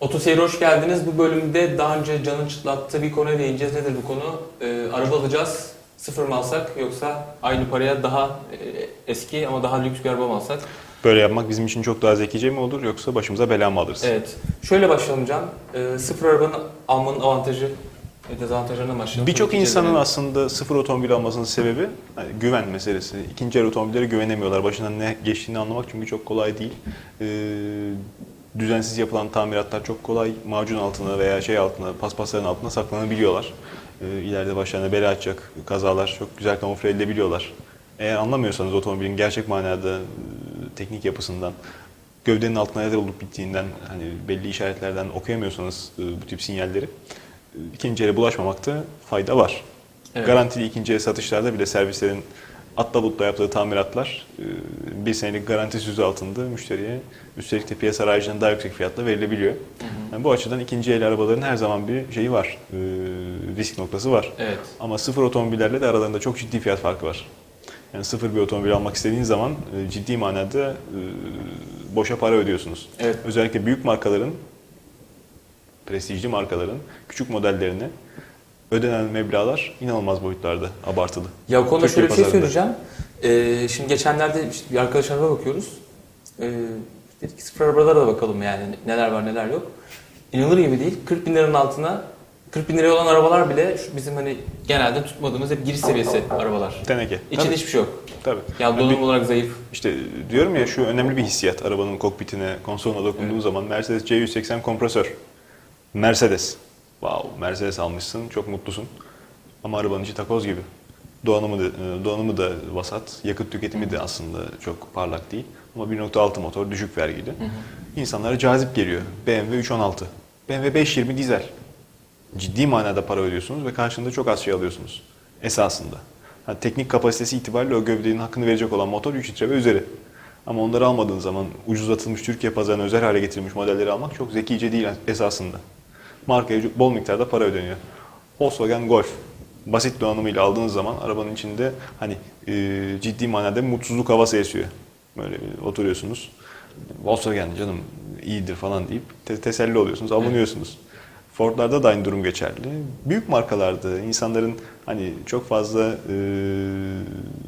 Otoseyir'e hoş geldiniz. Bu bölümde daha önce canın çıtlattığı bir konuya değineceğiz. Nedir bu konu? Ee, araba alacağız. Sıfır mı alsak yoksa aynı paraya daha e, eski ama daha lüks bir araba mı alsak? Böyle yapmak bizim için çok daha zekice mi olur yoksa başımıza bela mı alırız? Evet. Şöyle başlayalım Can. Ee, sıfır arabanın almanın avantajı ve dezavantajlarından başlayalım. Birçok insanın dönelim. aslında sıfır otomobil almasının sebebi hani güven meselesi. İkinci el otomobillere güvenemiyorlar. Başından ne geçtiğini anlamak çünkü çok kolay değil. Ee, düzensiz yapılan tamiratlar çok kolay. Macun altına veya şey altına, paspasların altına saklanabiliyorlar. Ee, ileride başlarına bela açacak kazalar çok güzel kamufle edilebiliyorlar. Eğer anlamıyorsanız otomobilin gerçek manada e, teknik yapısından, gövdenin altına neler olup bittiğinden, hani belli işaretlerden okuyamıyorsanız e, bu tip sinyalleri e, ikinci ele bulaşmamakta fayda var. Evet. Garantili ikinci el satışlarda bile servislerin atla butla yaptığı tamiratlar e, bir senelik garanti sözü altında müşteriye üstelik de piyasa rayiciden daha yüksek fiyatla verilebiliyor. Yani bu açıdan ikinci el arabaların her zaman bir şeyi var, e, risk noktası var. Evet. Ama sıfır otomobillerle de aralarında çok ciddi fiyat farkı var. Yani sıfır bir otomobil almak istediğiniz zaman e, ciddi manada boşa para ödüyorsunuz. Evet. Özellikle büyük markaların, prestijli markaların küçük modellerine ödenen meblağlar inanılmaz boyutlarda, abartılı. Ya konuda Türkiye şöyle bir şey pazarında. söyleyeceğim. Ee, şimdi geçenlerde işte bir arkadaşlarıma bakıyoruz. Ee, dedik ki sıfır arabalara da bakalım yani neler var neler yok. İnanılır gibi değil. 40 bin liranın altına 40 bin liraya olan arabalar bile şu bizim hani genelde tutmadığımız hep giriş seviyesi arabalar. Teneke. İçinde Tabii, hiçbir şey yok. tabii. Yani Yani donanım olarak zayıf. İşte diyorum ya şu önemli bir hissiyat arabanın kokpitine, konsoluna dokunduğun zaman Mercedes C180 kompresör. Mercedes. Wow, Mercedes almışsın, çok mutlusun. Ama arabanın içi takoz gibi. Donanımı da, e, donanımı da vasat, yakıt tüketimi de aslında çok parlak değil. Ama 1.6 motor, düşük vergili. İnsanlara cazip geliyor. BMW 316, BMW 520 dizel. Ciddi manada para ödüyorsunuz ve karşılığında çok az şey alıyorsunuz. Esasında. Ha, teknik kapasitesi itibariyle o gövdenin hakkını verecek olan motor 3 litre ve üzeri. Ama onları almadığın zaman ucuzlatılmış Türkiye pazarına özel hale getirilmiş modelleri almak çok zekice değil esasında. Markaya bol miktarda para ödeniyor. Volkswagen Golf basit donanımıyla aldığınız zaman arabanın içinde hani e, ciddi manada mutsuzluk havası esiyor. Böyle bir oturuyorsunuz. Volkswagen canım iyidir falan deyip te- teselli oluyorsunuz, avunuyorsunuz. Ford'larda da aynı durum geçerli. Büyük markalarda insanların hani çok fazla e,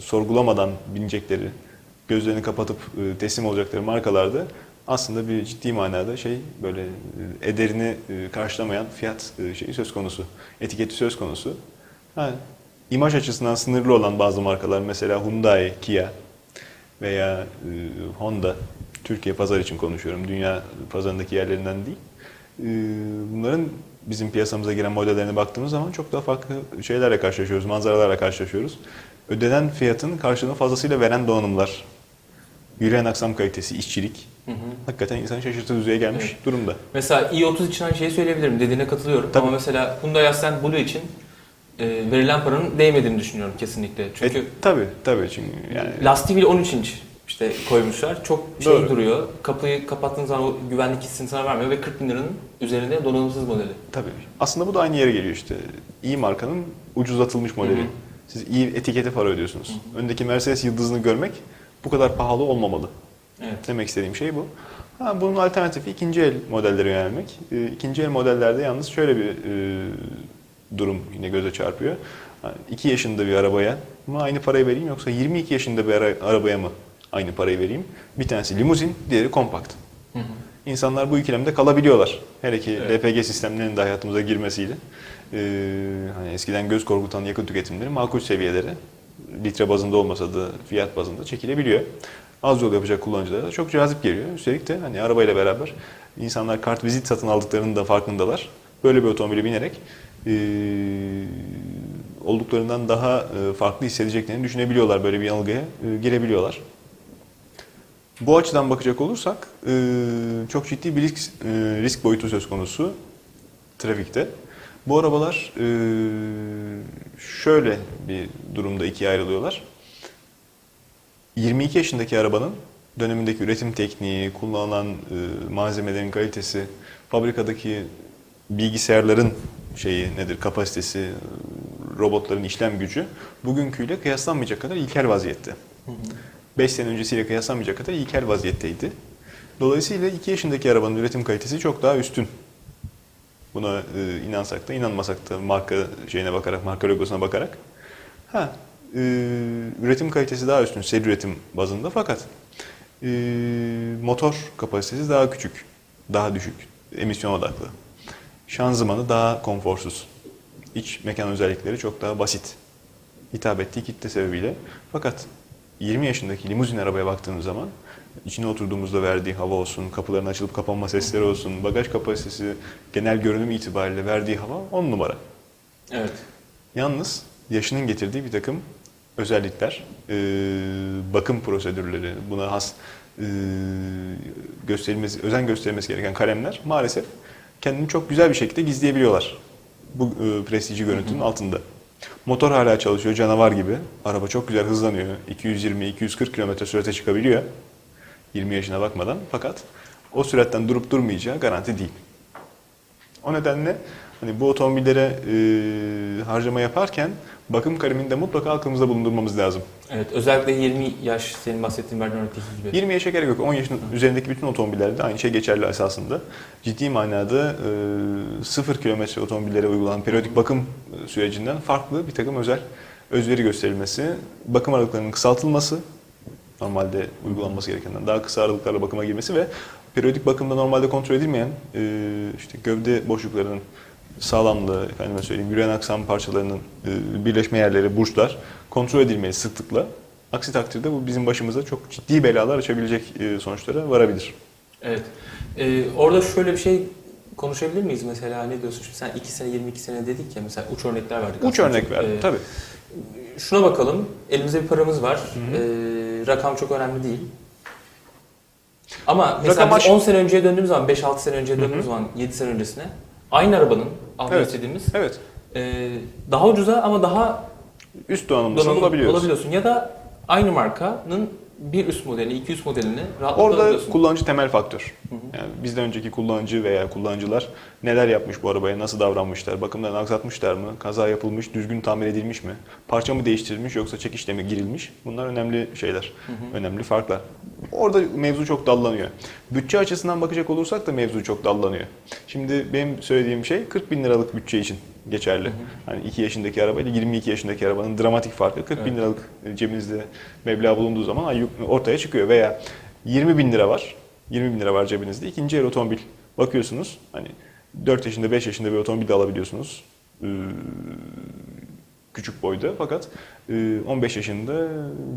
sorgulamadan binecekleri, gözlerini kapatıp e, teslim olacakları markalarda aslında bir ciddi manada şey böyle e, ederini e, karşılamayan fiyat e, şeyi söz konusu, etiketi söz konusu. Ha, imaj açısından sınırlı olan bazı markalar mesela Hyundai, Kia veya Honda, Türkiye pazar için konuşuyorum, dünya pazarındaki yerlerinden değil. Bunların bizim piyasamıza giren modellerine baktığımız zaman çok daha farklı şeylerle karşılaşıyoruz, manzaralarla karşılaşıyoruz. Ödenen fiyatın karşılığını fazlasıyla veren donanımlar, yürüyen aksam kalitesi, işçilik, hakikaten insanı şaşırtıcı düzeye gelmiş durumda. Mesela i30 için aynı şeyi söyleyebilirim. Dediğine katılıyorum. Tabii. Ama mesela Hyundai Accent Blue için e, verilen paranın değmediğini düşünüyorum kesinlikle. Çünkü E, tabii, tabii çünkü yani lastiği bile 13 inç işte koymuşlar. Çok şey Doğru. duruyor. Kapıyı kapattığın zaman o güvenlik hissini sana vermiyor ve 40 bin liranın üzerinde donanımsız modeli. Tabii. Aslında bu da aynı yere geliyor işte. İyi markanın ucuzlatılmış modeli. Hı hı. Siz iyi etikete para ödüyorsunuz. Öndeki Mercedes yıldızını görmek bu kadar pahalı olmamalı. Evet. Demek istediğim şey bu. Ha, bunun alternatifi ikinci el modellere yönelmek. E, ikinci el modellerde yalnız şöyle bir e, durum yine göze çarpıyor. 2 yaşında bir arabaya mı aynı parayı vereyim yoksa 22 yaşında bir ara- arabaya mı aynı parayı vereyim? Bir tanesi limuzin, diğeri kompakt. Hı hı. İnsanlar bu ikilemde kalabiliyorlar. Hele ki Evet. LPG sistemlerinin de hayatımıza girmesiyle. Ee, hani eskiden göz korkutan yakıt tüketimleri makul seviyelere, litre bazında olmasa da fiyat bazında çekilebiliyor. Az yol yapacak kullanıcılara da çok cazip geliyor. Üstelik de hani arabayla beraber insanlar kart vizit satın aldıklarının da farkındalar. Böyle bir otomobile binerek ee, olduklarından daha e, farklı hissedeceklerini düşünebiliyorlar. Böyle bir yanılgıya e, girebiliyorlar. Bu açıdan bakacak olursak e, çok ciddi bir risk, e, risk boyutu söz konusu trafikte. Bu arabalar e, şöyle bir durumda ikiye ayrılıyorlar. 22 yaşındaki arabanın dönemindeki üretim tekniği, kullanılan e, malzemelerin kalitesi, fabrikadaki bilgisayarların şeyi nedir, kapasitesi, robotların işlem gücü bugünküyle kıyaslanmayacak kadar ilkel vaziyette. 5 sene öncesiyle kıyaslanmayacak kadar ilkel vaziyetteydi. Dolayısıyla 2 yaşındaki arabanın üretim kalitesi çok daha üstün. Buna e, inansak da inanmasak da marka şeyine bakarak, marka logosuna bakarak. Ha, e, üretim kalitesi daha üstün seri üretim bazında fakat e, motor kapasitesi daha küçük, daha düşük, emisyon odaklı. Şanzımanı daha konforsuz. İç mekan özellikleri çok daha basit. Hitap ettiği kitle sebebiyle. Fakat 20 yaşındaki limuzin arabaya baktığınız zaman içine oturduğumuzda verdiği hava olsun, kapıların açılıp kapanma sesleri olsun, bagaj kapasitesi, genel görünüm itibariyle verdiği hava 10 numara. Evet. Yalnız yaşının getirdiği bir takım özellikler, e, bakım prosedürleri, buna has e, gösterilmesi, özen gösterilmesi gereken kalemler maalesef kendini çok güzel bir şekilde gizleyebiliyorlar bu e, prestijli görüntünün altında. Motor hala çalışıyor canavar gibi. Araba çok güzel hızlanıyor. 220-240 km sürate çıkabiliyor. 20 yaşına bakmadan. Fakat o süratten durup durmayacağı garanti değil. O nedenle hani bu otomobillere e, harcama yaparken bakım kalemini de mutlaka aklımızda bulundurmamız lazım. Evet. Özellikle 20 yaş senin bahsettiğin verdiğin örnekteki gibi. 20 yaşa gerek yok. 10 yaşın üzerindeki bütün otomobillerde aynı şey geçerli esasında. Ciddi manada e, 0 kilometre otomobillere uygulanan periyodik bakım e, sürecinden farklı bir takım özel özveri gösterilmesi, bakım aralıklarının kısaltılması, normalde uygulanması gerekenden daha kısa aralıklarla bakıma girmesi ve periyodik bakımda normalde kontrol edilmeyen e, işte gövde boşluklarının sağlamlığı, efendime söyleyeyim yürüyen aksam parçalarının e, birleşme yerleri, burçlar kontrol edilmeli sıklıkla. Aksi takdirde bu bizim başımıza çok ciddi belalar açabilecek e, sonuçlara varabilir. Evet. Ee, orada şöyle bir şey konuşabilir miyiz mesela ne diyorsun? Şimdi sen 2 sene 22 sene dedik ya mesela uç örnekler verdik. Uç örnek verdim e, tabii. Şuna bakalım. Elimizde bir paramız var. Ee, rakam çok önemli değil. Ama mesela Rakam biz aş- 10 sene önceye döndüğümüz zaman, 5-6 sene önceye döndüğümüz zaman, 7 sene öncesine aynı arabanın almak Evet. istediğimiz Evet. e, daha ucuza ama daha Üst donanımlısını donanım bulabiliyoruz. bulabiliyorsun. Ya da aynı markanın bir üst modelini, iki üst modelini rahatlıkla Orada kullanıcı temel faktör. Yani bizden önceki kullanıcı veya kullanıcılar neler yapmış bu arabaya, nasıl davranmışlar, bakımdan aksatmışlar mı, kaza yapılmış, düzgün tamir edilmiş mi, parça mı değiştirilmiş yoksa çekişle mi girilmiş? Bunlar önemli şeyler, önemli farklar. Orada mevzu çok dallanıyor. Bütçe açısından bakacak olursak da mevzu çok dallanıyor. Şimdi benim söylediğim şey 40 bin liralık bütçe için geçerli. Hani 2 yaşındaki arabayla 22 yaşındaki arabanın dramatik farkı 40 bin Evet. liralık cebinizde meblağ bulunduğu zaman ay- ortaya çıkıyor. Veya 20 bin lira var, 20 bin lira var cebinizde ikinci el otomobil bakıyorsunuz. Hani 4 yaşında 5 yaşında bir otomobil de alabiliyorsunuz. Ee, küçük boyda fakat e, 15 yaşında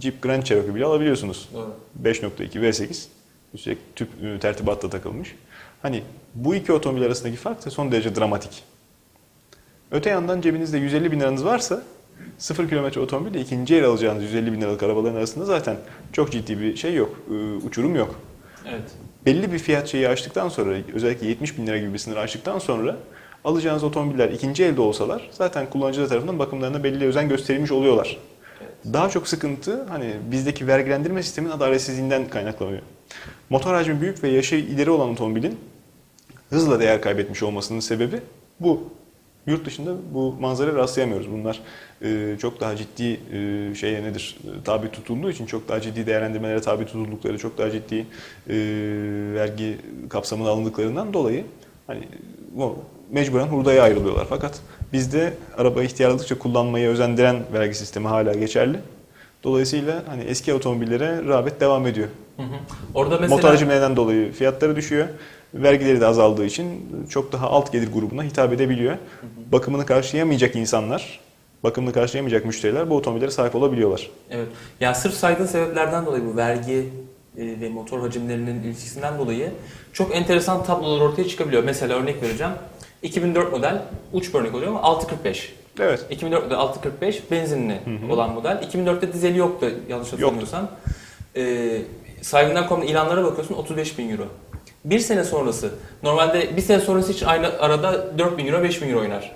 Jeep Grand Cherokee bile alabiliyorsunuz. Doğru. 5.2 V8 üstelik tüp e, tertibatta takılmış. Hani bu iki otomobil arasındaki fark da son derece dramatik. Öte yandan cebinizde 150 bin liranız varsa 0 kilometre otomobille ikinci el alacağınız 150 bin liralık arabaların arasında zaten çok ciddi bir şey yok, e, uçurum yok. Evet. Belli bir fiyat şeyi aştıktan sonra özellikle 70 bin lira gibi bir sınır aştıktan sonra alacağınız otomobiller ikinci elde olsalar zaten kullanıcılar tarafından bakımlarına belli özen gösterilmiş oluyorlar. Daha çok sıkıntı hani bizdeki vergilendirme sistemin adaletsizliğinden kaynaklanıyor. Motor hacmi büyük ve yaşı ileri olan otomobilin hızla değer kaybetmiş olmasının sebebi bu. Yurt dışında bu manzaraya rastlayamıyoruz. Bunlar e, çok daha ciddi e, şeye nedir e, tabi tutulduğu için çok daha ciddi değerlendirmelere tabi tutuldukları, çok daha ciddi vergi kapsamına alındıklarından dolayı hani bu mecburen hurdaya ayrılıyorlar. Fakat bizde arabayı ihtiyarladıkça kullanmayı özendiren vergi sistemi hala geçerli. Dolayısıyla hani eski otomobillere rağbet devam ediyor. Hı hı. Orada mesela Motor hacimlerinden dolayı fiyatları düşüyor. Vergileri de azaldığı için çok daha alt gelir grubuna hitap edebiliyor. Bakımını karşılayamayacak insanlar, bakımını karşılayamayacak müşteriler bu otomobillere sahip olabiliyorlar. Evet. Yani sırf saydığın sebeplerden dolayı bu vergi e, ve motor hacimlerinin ilişkisinden dolayı çok enteresan tablolar ortaya çıkabiliyor. Mesela örnek vereceğim. 2004 model uç bir örnek oluyor ama 645. Evet. 2004 model 645 benzinli olan model. 2004'te dizeli yoktu yanlış hatırlamıyorsam. Ee, sahibinden.com'da ilanlara bakıyorsun 35 bin euro. Bir sene sonrası, normalde bir sene sonrası için aynı arada 4 bin euro 5 bin euro oynar.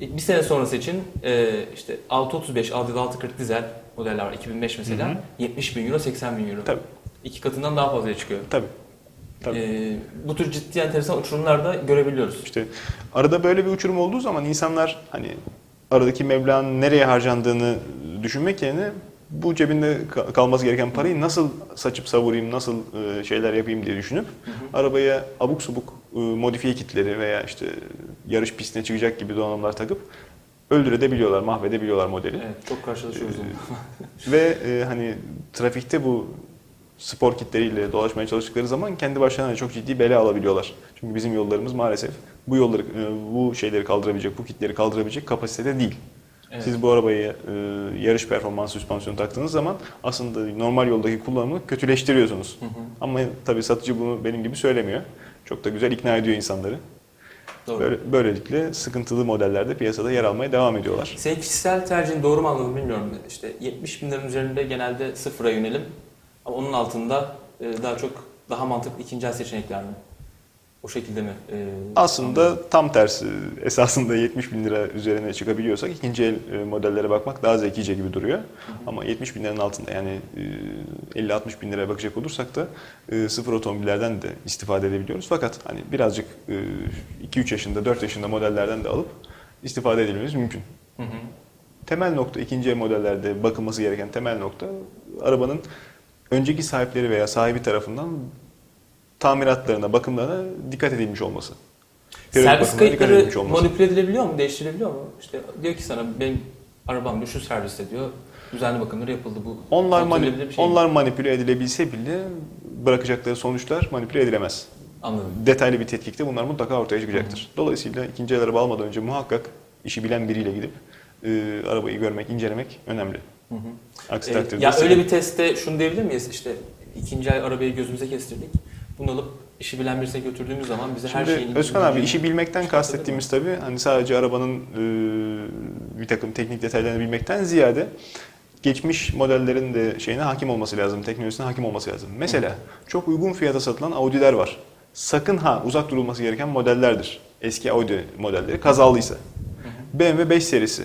Bir sene sonrası için e, işte 635, 640 dizel modeller var 2005 mesela. Hı hı. 70 bin euro 80 bin euro. Tabii. İki katından daha fazlaya çıkıyor. Tabii. Tabii. Ee, bu tür ciddi enteresan uçurumlar da görebiliyoruz. İşte arada böyle bir uçurum olduğu zaman insanlar hani aradaki meblağın nereye harcandığını düşünmek yerine bu cebinde ka- kalması gereken parayı nasıl saçıp savurayım, nasıl e, şeyler yapayım diye düşünüp arabaya abuk subuk e, modifiye kitleri veya işte yarış pistine çıkacak gibi donanımlar takıp öldürebiliyorlar, mahvedebiliyorlar modeli. Evet, çok karşılaşıyoruz onu. Ve e, hani trafikte bu spor kitleriyle dolaşmaya çalıştıkları zaman kendi başlarına çok ciddi bela alabiliyorlar. Çünkü bizim yollarımız maalesef bu yolları, e, bu şeyleri kaldırabilecek, bu kitleri kaldırabilecek kapasitede değil. Evet. Siz bu arabaya e, yarış performans süspansiyonu taktığınız zaman aslında normal yoldaki kullanımı kötüleştiriyorsunuz. Ama tabii satıcı bunu benim gibi söylemiyor. Çok da güzel ikna ediyor insanları. Doğru. Böyle, böylelikle sıkıntılı modellerde piyasada yer almaya devam ediyorlar. Senin kişisel tercihin doğru mu anladım bilmiyorum. İşte 70 bin liranın üzerinde genelde sıfıra yönelim. Ama onun altında e, daha çok daha mantıklı ikinci el seçenekler mi? O şekilde mi? e, anladım? Aslında tam tersi. Esasında 70 bin lira üzerine çıkabiliyorsak ikinci el e, modellere bakmak daha zekice gibi duruyor. Ama 70 bin liranın altında yani e, 50-60 bin liraya bakacak olursak da e, sıfır otomobillerden de istifade edebiliyoruz. Fakat hani birazcık e, 2-3 yaşında, 4 yaşında modellerden de alıp istifade edilmemiz mümkün. Hı hı. Temel nokta ikinci el modellerde bakılması gereken temel nokta arabanın önceki sahipleri veya sahibi tarafından tamiratlarına, bakımlarına dikkat edilmiş olması. Periyodik Servis dikkat kayıtları olması. manipüle edilebiliyor mu? Değiştirilebiliyor mu? İşte diyor ki sana benim arabam şu serviste diyor. Düzenli bakımları yapıldı bu. Onlar, kontrol mani- edilebilir bir şey mi? onlar manipüle edilebilse bile bırakacakları sonuçlar manipüle edilemez. Anladım. Detaylı bir tetkikte bunlar mutlaka ortaya çıkacaktır. Dolayısıyla ikinci el araba almadan önce muhakkak işi bilen biriyle gidip e, arabayı görmek, incelemek önemli. Hı hı. Aksi Ee, takdirde ya öyle bir testte şunu diyebilir miyiz? İşte ikinci el arabayı gözümüze kestirdik. Bunu alıp işi bilen birisine götürdüğümüz zaman bize her Şimdi şeyin... Özkan abi işi bilmekten kastettiğimiz tabii hani sadece arabanın e, bir takım teknik detaylarını bilmekten ziyade geçmiş modellerin de şeyine hakim olması lazım, teknolojisine hakim olması lazım. Mesela çok uygun fiyata satılan Audi'ler var. Sakın ha uzak durulması gereken modellerdir. Eski Audi modelleri kazalıysa. BMW 5 serisi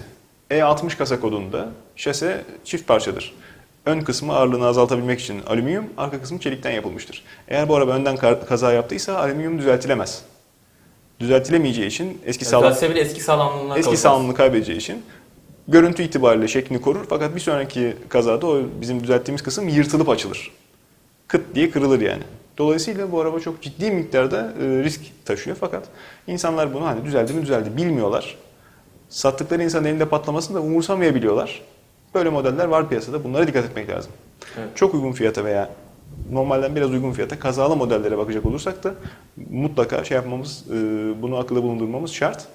E60 kasa kodunda şase çift parçadır. Ön kısmı ağırlığını azaltabilmek için alüminyum, arka kısmı çelikten yapılmıştır. Eğer bu araba önden kaza yaptıysa alüminyum düzeltilemez. Düzeltilemeyeceği için eski Yani sağlam bile eski sağlamlığına eski kalacağız. sağlamlığını kaybedeceği için görüntü itibariyle şeklini korur fakat bir sonraki kazada o bizim düzelttiğimiz kısım yırtılıp açılır. Kıt diye kırılır yani. Dolayısıyla bu araba çok ciddi miktarda e, risk taşıyor fakat insanlar bunu hani düzeldi mi düzeldi bilmiyorlar. Sattıkları insanın elinde patlamasını da umursamayabiliyorlar. Böyle modeller var piyasada. Bunlara dikkat etmek lazım. Evet. Çok uygun fiyata veya normalden biraz uygun fiyata kazalı modellere bakacak olursak da mutlaka şey yapmamız, e, bunu akılda bulundurmamız şart.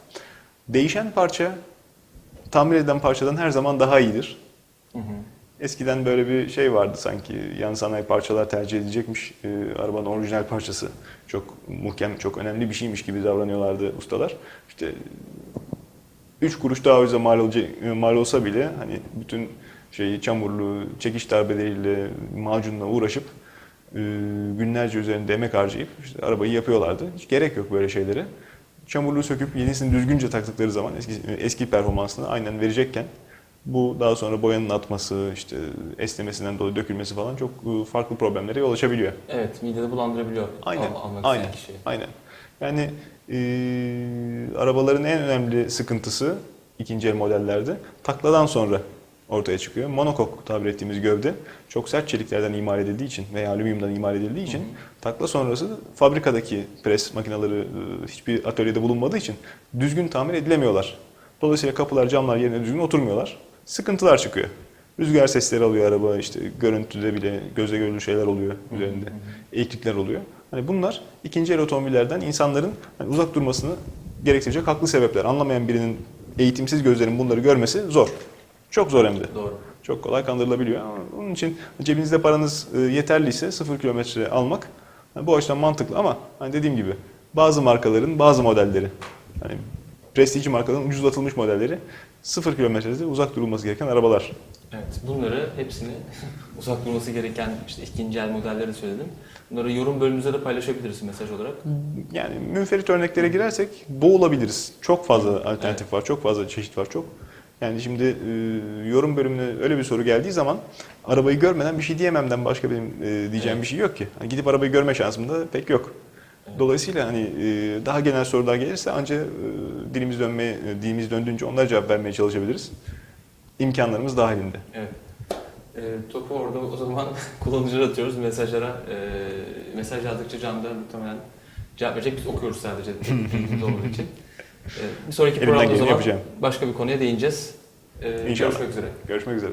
Değişen parça tamir edilen parçadan her zaman daha iyidir. Hı hı. Eskiden böyle bir şey vardı sanki yan sanayi parçalar tercih edilecekmiş. E, arabanın orijinal parçası çok muhkem, çok önemli bir şeymiş gibi davranıyorlardı ustalar. İşte 3 kuruş daha ucuza mal, olacak, mal olsa bile hani bütün şeyi çamurlu çekiş darbeleriyle macunla uğraşıp e, günlerce üzerinde emek harcayıp işte arabayı yapıyorlardı. Hiç gerek yok böyle şeylere. Çamurluğu söküp yenisini düzgünce taktıkları zaman eski, eski performansını aynen verecekken bu daha sonra boyanın atması, işte esnemesinden dolayı dökülmesi falan çok e, farklı problemlere yol açabiliyor. Evet, midede bulandırabiliyor. Aynen. Al- aynen. kişiyi. Aynen. Yani e, arabaların en önemli sıkıntısı ikinci el modellerde takladan sonra ortaya çıkıyor. Monokok tabir ettiğimiz gövde çok sert çeliklerden imal edildiği için veya alüminyumdan imal edildiği için takla sonrası fabrikadaki pres makineleri e, hiçbir atölyede bulunmadığı için düzgün tamir edilemiyorlar. Dolayısıyla kapılar, camlar yerine düzgün oturmuyorlar. Sıkıntılar çıkıyor. Rüzgar sesleri alıyor araba, işte görüntüde bile gözle görülür şeyler oluyor üzerinde. Eğiklikler oluyor. Hani bunlar ikinci el otomobillerden insanların hani uzak durmasını gerektirecek haklı sebepler. Anlamayan birinin eğitimsiz gözlerin bunları görmesi zor. Çok zor hem de. Doğru. Çok kolay kandırılabiliyor ama onun için cebinizde paranız e, yeterliyse sıfır kilometre almak hani bu açıdan mantıklı ama hani dediğim gibi bazı markaların bazı modelleri hani prestijli markaların ucuzlatılmış modelleri sıfır kilometrede uzak durulması gereken arabalar. Evet, bunları hepsini uzak durması gereken işte ikinci el modelleri söyledim. Bunları yorum bölümümüzde de paylaşabiliriz mesaj olarak. Yani münferit örneklere girersek boğulabiliriz. Çok fazla alternatif var, çok fazla çeşit var, çok. Yani şimdi e, yorum bölümüne öyle bir soru geldiği zaman arabayı görmeden bir şey diyememden başka benim e, diyeceğim Evet. bir şey yok ki. Hani gidip arabayı görme şansım da pek yok. Dolayısıyla hani e, daha genel sorular gelirse ancak e, dilimiz dönmeye, e, dilimiz döndüğünce onlara cevap vermeye çalışabiliriz. İmkanlarımız dahilinde. Evet. E, topu orada o zaman kullanıcılara atıyoruz. Mesajlara e, mesaj yazdıkça Can da muhtemelen cevap verecek. Biz okuyoruz sadece bilgimiz olduğu için. E, bir sonraki Elimden programda o zaman yapacağım. başka bir konuya değineceğiz. E, İnşallah. görüşmek üzere. Görüşmek üzere.